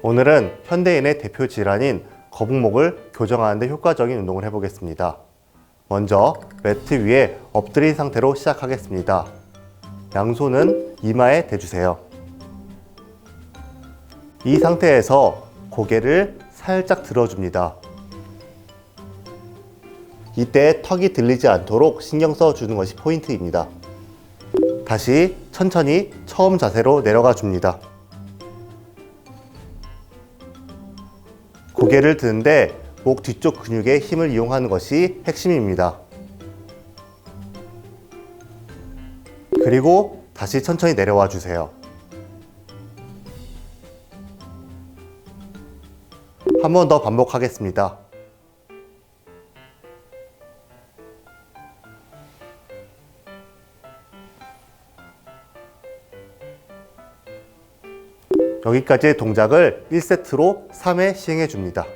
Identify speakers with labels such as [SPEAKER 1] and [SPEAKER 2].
[SPEAKER 1] 오늘은 현대인의 대표 질환인 거북목을 교정하는 데 효과적인 운동을 해보겠습니다. 먼저 매트 위에 엎드린 상태로 시작하겠습니다. 양손은 이마에 대주세요. 이 상태에서 고개를 살짝 들어줍니다. 이때 턱이 들리지 않도록 신경 써 주는 것이 포인트입니다. 다시 천천히 처음 자세로 내려가 줍니다. 고개를 드는데 목 뒤쪽 근육의 힘을 이용하는 것이 핵심입니다. 그리고 다시 천천히 내려와 주세요. 한 번 더 반복하겠습니다. 여기까지의 동작을 1세트로 3회 시행해 줍니다.